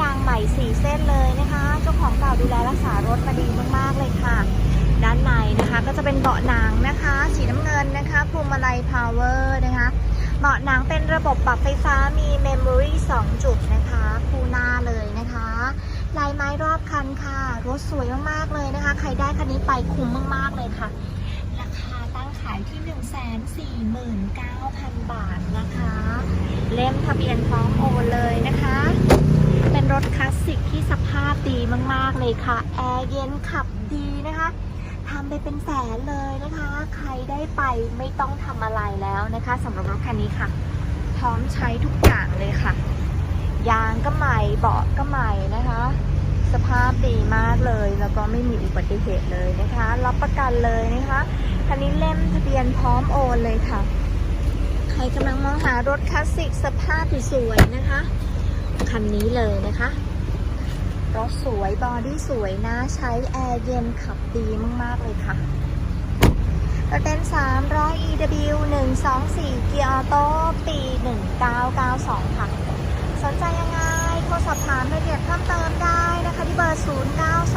ยางใหม่ 4 เส้นเลยนะคะเจ้าของเก่าดูแลรักษารถมาดีมากๆเลยค่ะ ด้านในนะคะก็จะเป็นเบาะหนังนะคะ สีน้ำเงินนะคะพวงมาลัยพาวเวอร์นะคะเบาะหนังเป็นระบบปรับไฟฟ้ามีเมมโมรี่2จุดนะคะคู่หน้าเลยนะคะลายไม้รอบคันค่ะ รถสวยมากๆเลยนะคะ ใครได้คันนี้ไปคุ้มมากๆเลยค่ะ ราคาตั้งขายที่ 149,000 บาทนะคะ เล่มทะเบียนพร้อมโอนเลยนะคะ รถคลาสสิกที่สภาพดีมาก ๆ เลยค่ะ แอร์เย็นขับดีนะคะทำไปเป็นแสนเลยนะคะ ใครได้ไปไม่ต้องทำอะไรแล้วนะคะสำหรับรถคันนี้ค่ะ พร้อมใช้ทุกอย่างเลยค่ะ ยางก็ใหม่เบาะก็ใหม่นะคะ สภาพดีมากเลย แล้วก็ไม่มีอุบัติเหตุเลยนะคะ รับประกันเลยนะคะ คันนี้เล่มทะเบียนพร้อมโอนเลยค่ะ ใครกำลังมองหารถคลาสสิกสภาพสวยๆนะคะ คันนี้เลยนะคะ รถสวยบอดี้สวยนะ ใช้แอร์เย็นขับดีมาก ๆ เลยค่ะรถเต็น300 EW 124 เกียร์ออโต้ปี 1992 ค่ะ สนใจยังไง โทรสอบถามรายละเอียดเพิ่มเติมได้นะคะ ที่เบอร์ 0 9 2